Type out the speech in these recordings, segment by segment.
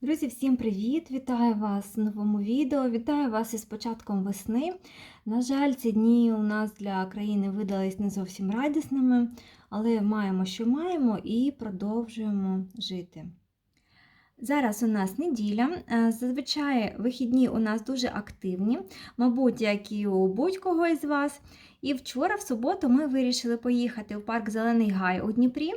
Друзі, всім привіт! Вітаю вас в новому відео. Вітаю вас із початком весни. На жаль, ці дні у нас для країни видались не зовсім радісними, але маємо, що маємо, і продовжуємо жити. Зараз у нас неділя. Е, Зазвичай вихідні у нас дуже активні, мабуть, як і у будь-кого із вас. І вчора, в суботу, ми вирішили поїхати в парк Зелений Гай у Дніпрі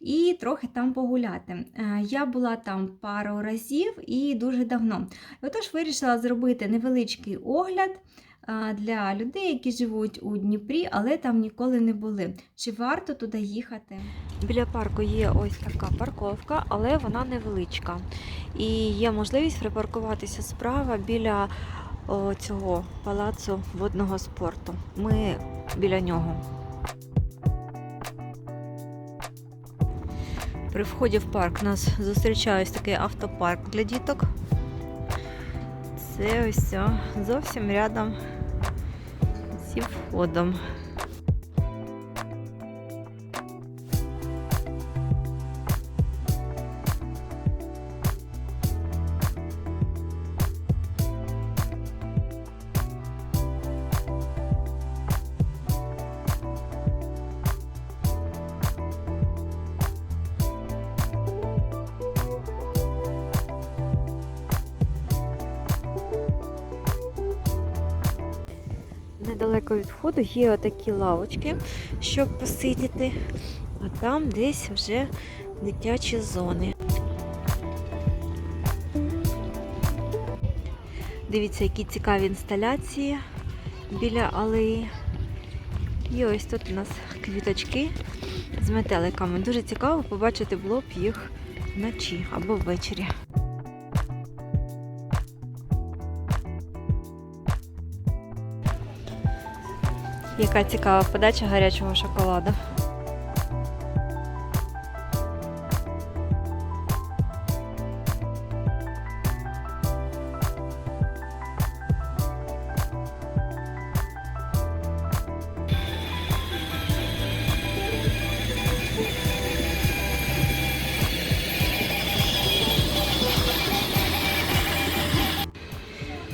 і трохи там погуляти. Е, Я була там пару разів і дуже давно. Отож вирішила зробити невеличкий огляд для людей, які живуть у Дніпрі, але там ніколи не були. Чи варто туди їхати? Біля парку є ось така парковка, але вона невеличка. І є можливість припаркуватися справа біля цього палацу водного спорту. Ми біля нього. При вході в парк нас зустрічає ось такий автопарк для діток. Це ось зовсім рядом зі входом. Недалеко від входу є отакі лавочки, щоб посидіти, а там десь вже дитячі зони. Дивіться, які цікаві інсталяції біля алеї. І ось тут у нас квіточки з метеликами. Дуже цікаво побачити було б їх вночі або ввечері. Яка цікава подача гарячого шоколаду.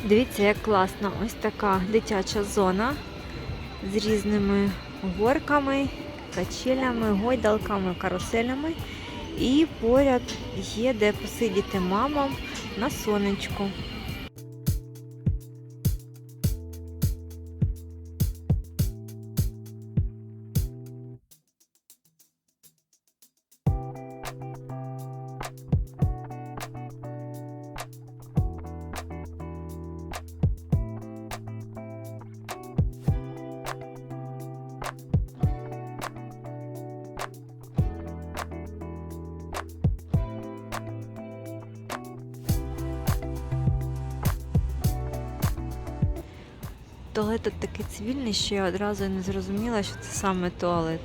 Дивіться, як класно. Ось така дитяча зона з різними горками, качелями, гойдалками, каруселями. І поряд є де посидіти мамам на сонечку. Туалет такий цивільний, що я одразу не зрозуміла, що це саме туалет.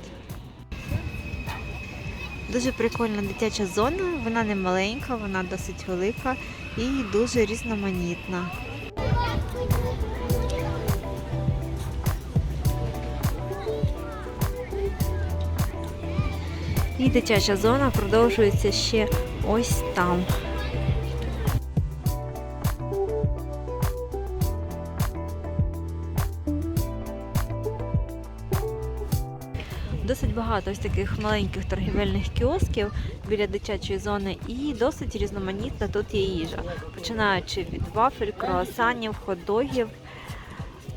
Дуже прикольна дитяча зона, вона не маленька, вона досить велика і дуже різноманітна. І дитяча зона продовжується ще ось там. Багато ось таких маленьких торгівельних кіосків біля дитячої зони, і досить різноманітна тут є їжа, починаючи від вафель, круасанів, хот-догів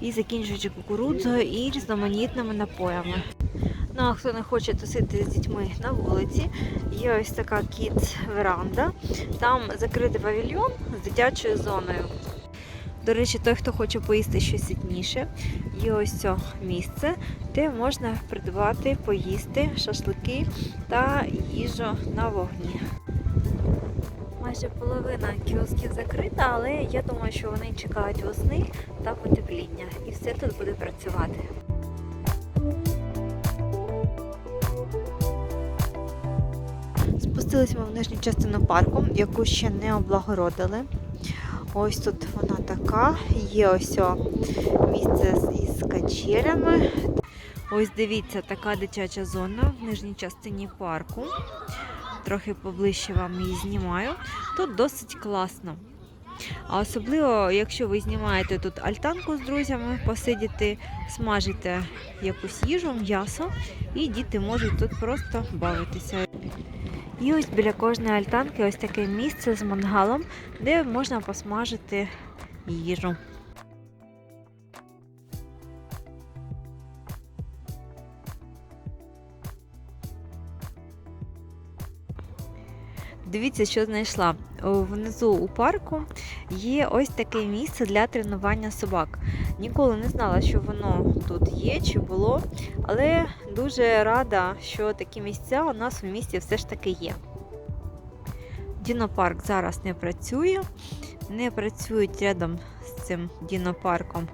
і закінчуючи кукурудзою і різноманітними напоями. Ну а хто не хоче тусити з дітьми на вулиці, є ось така кіт-веранда. Там закритий павільйон з дитячою зоною. До речі, той, хто хоче поїсти щось ситніше, є ось це місце, де можна придбати, поїсти шашлики та їжу на вогні. Майже половина кіосків закрита, але я думаю, що вони чекають весни та потепління, і все тут буде працювати. Спустилися ми в нижню частину парку, яку ще не облагородили. Ось тут вона така. Є ось місце із качелями. Ось дивіться, така дитяча зона в нижній частині парку. трохи поближче вам її знімаю. Тут досить класно. А особливо, якщо ви знімаєте тут альтанку з друзями, посидіти, смажите якусь їжу, м'ясо, і діти можуть тут просто бавитися. І ось біля кожної альтанки ось таке місце з мангалом, де можна посмажити їжу. Дивіться, що знайшла. Внизу у парку є ось таке місце для тренування собак. Ніколи не знала, що воно тут є чи було, але дуже рада, що такі місця у нас у місті все ж таки є. Дінопарк зараз не працює, не працюють рядом з цим дінопарком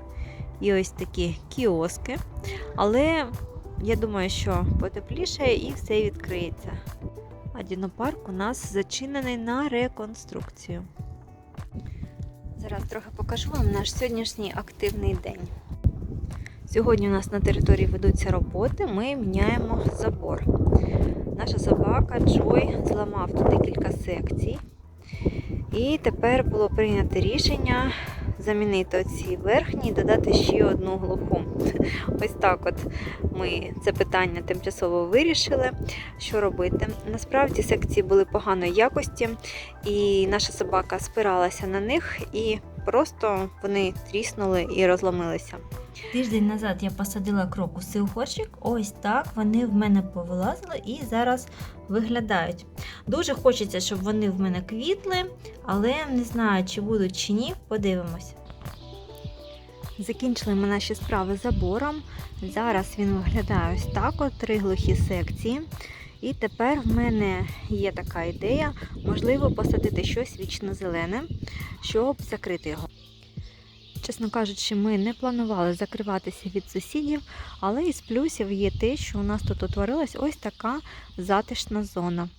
і ось такі кіоски. Але я думаю, що потепліше і все відкриється. А дінопарк у нас зачинений на реконструкцію. Зараз трохи покажу вам наш сьогоднішній активний день. Сьогодні у нас на території ведуться роботи, ми міняємо забор. Наша собака Джой зламав тут декілька секцій. І тепер було прийнято рішення замінити оці верхні і додати ще одну глуху. Ось так от ми це питання тимчасово вирішили. Що робити? Насправді секції були поганої якості, і наша собака спиралася на них, і просто вони тріснули і розломилися. Тиждень назад я посадила крокуси у горщик. Ось так вони в мене повилазили і зараз виглядають. Дуже хочеться, щоб вони в мене квітли, але не знаю, чи будуть чи ні. Подивимось. Закінчили ми наші справи забором. Зараз він виглядає ось так: от три глухі секції. І тепер в мене є така ідея, можливо, посадити щось вічно-зелене, щоб закрити його. Чесно кажучи, ми не планували закриватися від сусідів, але із плюсів є те, що у нас тут утворилась ось така затишна зона.